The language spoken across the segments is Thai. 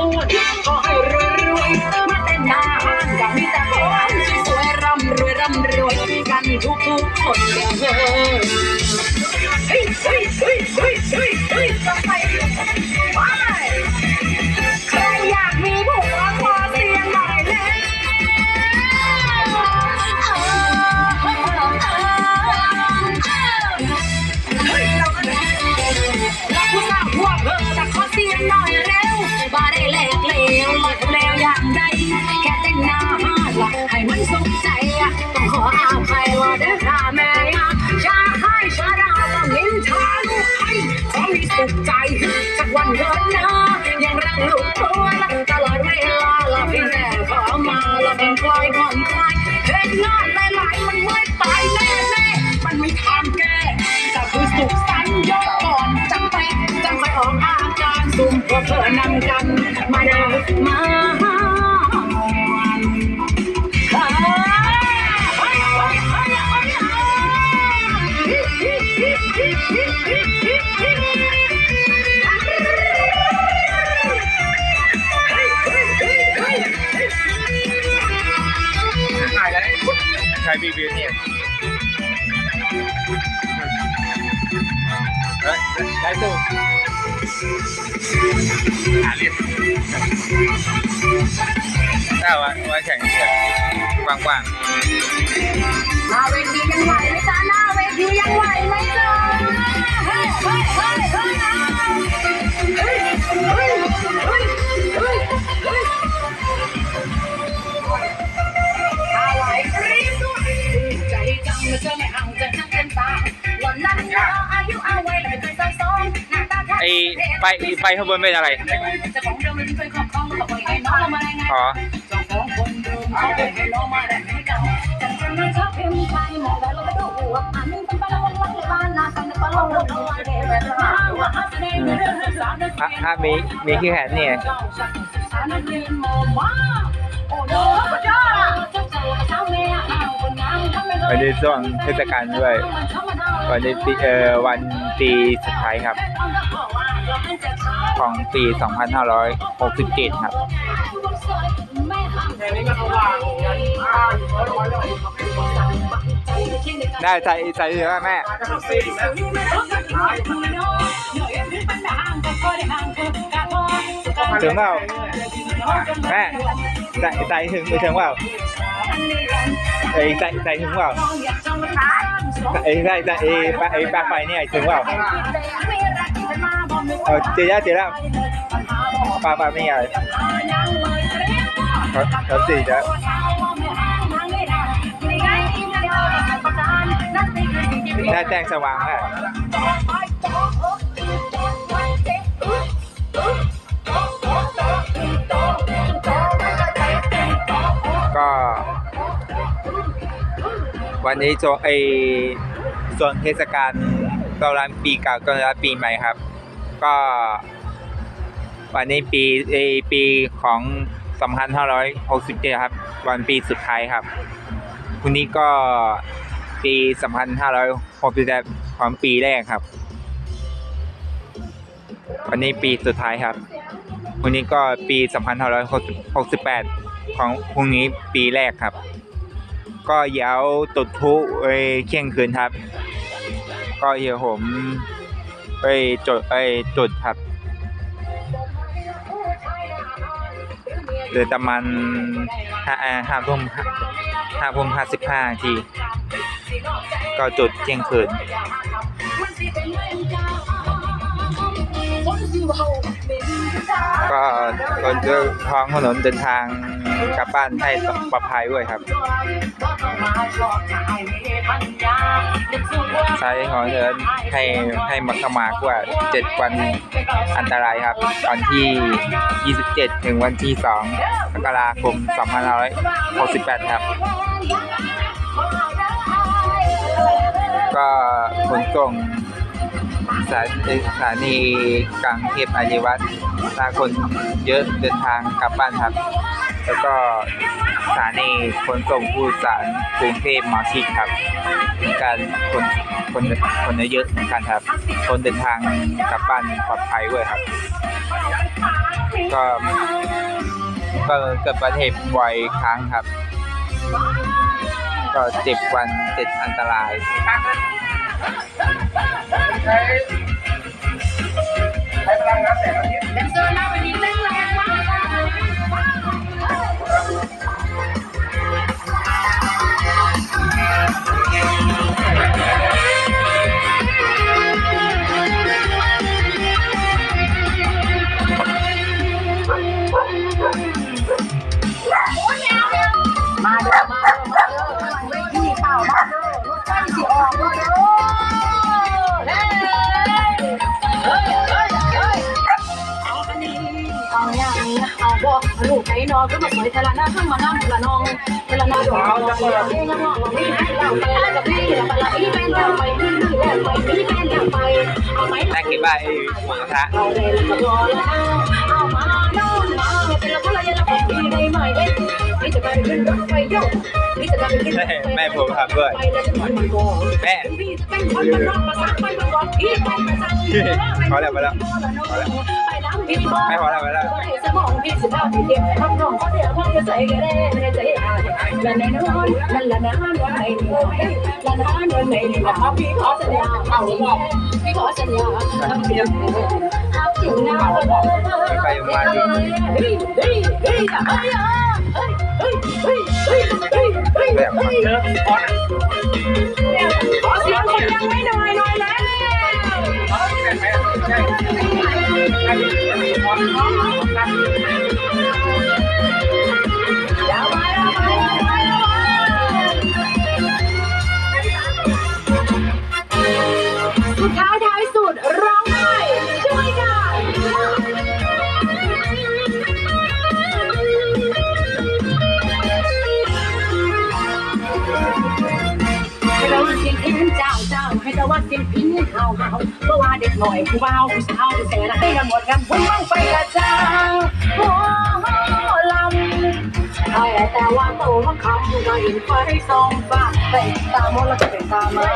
Lord. อะต้องขออาภัยว่าเด้อค่ะแม่อะอย่าให้ชาดาต้องนินทาลูกให้ขอมีสุขใจสักวันเถิดนะยังรักลูกตัวละตลอดเวลาละเพียงแต่ขอมาละเป็นคลอยผ่อนคลายเห็นงานหลายๆมันไม่ตายแน่ๆมันไม่ทางแก้แต่คือสุขสันต์ยกก่อนจังไปจังไปออกอาการสุ่มพวกเธอนำกันมาเดินมา heavy building. Đấy tụ. À liền. Sao ạ? Ngoài cảnh kìa. Quảng quảng. มาเวทียังไหวไหมจ๊ะหน้าเวทียังไหวไหมจ๊ะเฮ้ยเฮ้ยเฮ้ย ไอไปไปข้างบนเป็นอะไรม่อะไอเรมะวัะมีมีขี้แขนเนี่ยโวันนี้ช่วงเทศกาลด้วย วันนี้ปีเอ่อวันปีสุดท้ายครับ ของปี 2567 ครับได้ใส่ใส่เสื้อแม่ ถึงเปล่าแม่ใส่ใส่ถึงไปถึงเปล่าเอ้ใส่ใส่ถึงเปล่าเอ้ใส่ใส่เอ้ปไอ้ปลั๊กไฟเนี่ยถึงเปล่าเออเจ๊ย่าเจ๊ย่าปลั๊กปลั๊กนี่ไงครับครับสี่จ้ะหน้แจ้งสว่างอะก็ วันนี้โจไอส่วนเทศกาลต้อนรับปีเก่าต้อนรับปีใหม่ครับ ก็วันนี้ปีเอปีของ2567ครับ วันปีสุดท้ายครับวันนี้ก็ปี2568ของปีแรกครับ วันนี้ปีสุดท้ายครับวันนี้ก็ปี2568ของพรุ่งนี้ปีแรกครับ ก็เดี๋ยวตุดพลุเอ้ยเที่ยงคืนครับ ก็เดี๋ยวผมไปจดไปจุดครับเดือนประมาณห้าห้าทุ่มห้าทุ่มห้าสิบห้านาที ก็จุดเที่ยงคืน ก็คนเดินท้องถนนเดินทางกลับบ้านให้ปลอดภัยด้วยครับ ใช้ขอเดินให้ให้มักขมากว่า 7 วันอันตรายครับ ตอนที่ 27 ถึงวันที่2มกราคม 2568 ครับ ก็ขนส่ง สถานีกลางเทพอาชีวัตถ้าคนเยอะเดินทางกลับบ้านครับ แล้วก็สถานีขนส่งผู้สารกรุงเทพหมอชิดครับมีการคนคนคนเยอะเหมือนกันครับ คนเดินทางกลับบ้านปลอดภัยด้วยครับ ก็ก็เกิดอุบัติเหตุบ่อยครั้งครับ ก็เจ็บวันเจ็ดอันตราย ใช้ใช้พลังงานแสงอาทิตย์เดนเซอร์หน้าไปนิดนึงเลย กไก่นอนก็มาสวยทะละน้าข้างมาน้ำทะละนองทะละน้าดอกเลี้ยงเลี้ยงงอกไม่ให้เราไปกับพี่ละปะละอีแฟนแล้วไปพี่แล้วไปพี่แฟนแล้วไปเอาไหมน่าคิดว่าไอ้หมูกระทะเอาเลยแล้วก็รอแล้วเอามาโน่นมาเป็นละคนละยันละคนดีได้ไหมเอ๊ะนี่จะไปขึ้นรถไฟโยกนี่จะไปขึ้นรถไฟแม่ผมทำด้วยไปแล้วจะมันมันก่อนแม่พี่จะเป็นคนมันนอกภาษาไปมันก่อนพี่ไปภาษาพอแล้วพอแล้วไปแล้ว พี่บอไม่พอแล้วพอแล้วสมองพี่สิบห้าพี่เด็กทำน้องเขาเดี๋ยวพ่อจะใส่กระเด้ในใจอ่านและในนอนนั่นละนะวันไหนละนะวันไหนนะพี่ขอสัญญาเอาบอกพี่ขอสัญญาทำเพียงถึงหน้าเฮ้ยเฮ้ยเฮ้ยเฮ้ยเฮ้ยเฮ้ยเฮ้ยเฮ้ยเฮ้ยเฮ้ยเฮ้ยเฮ้ยแบบเฮ้ยขอเสียงคนยังไม่หน่อยน่อยแล้วอย่ con todos los นเจ้าเจ้าให้เราว่าเสียงพินเฮาเฮาเพราะว่าเด็กหน่อยผู้บ่าวผู้สาวผู้แสนให้กันหมดกันพุ่งลงไปกระจาโอ้ลำเอาแต่ว่าโตมาคำก็เห็นไฟส่องฟ้าเป็นตามดแล้วก็เป็นตามา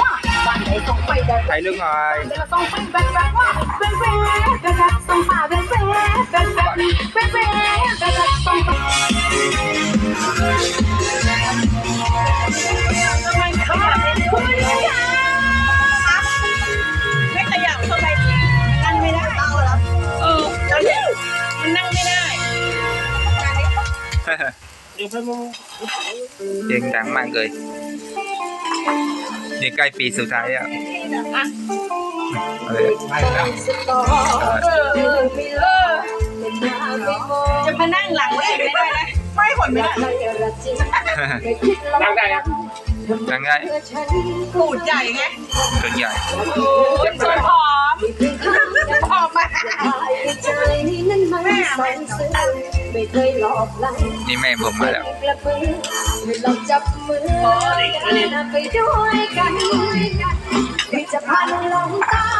ว่าบ้านไหนส่งไฟแต่ถ่ายรูปหน่อยเดี๋ยวส่องไฟแบ๊กแบ๊กว่าแบ๊กแบ๊กแบ๊กแบ๊กส่งฟ้าแบ๊กแบ๊กแบ๊กแบ๊กแบ๊กแบ๊กแบ๊กแบ๊กส่องฟ้ เสียงดังมากเลยนี่ใกล้ปีสุดท้ายแล้วอะไรอะเออเออเออจะมานั่งหลังไม่ได้นะไม่ผลไม่ได้ดังได้ดังได้ปูดใหญ่ไงส่วนใหญ่ส่วนผอมผอ มมาใจนั้นไม่ใส่ซื่อไม่เคยหลอกไหลนี่แม่ผมมาแล้วกระปือลองจับมือไปด้วยกันที่จะพาลงใต้ไ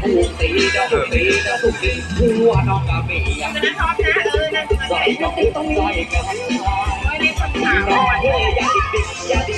ได้รักจะถูกตีจะถูกตีจะถูกตีหัวน้องกะเมียจะนั่งท็อปนะเออนั่งใส่กับติดตรงนี้ใส่กันไว้ในคนขาวน้องเฮ้ยอย่าดิบดิบอย่าดิบดิบ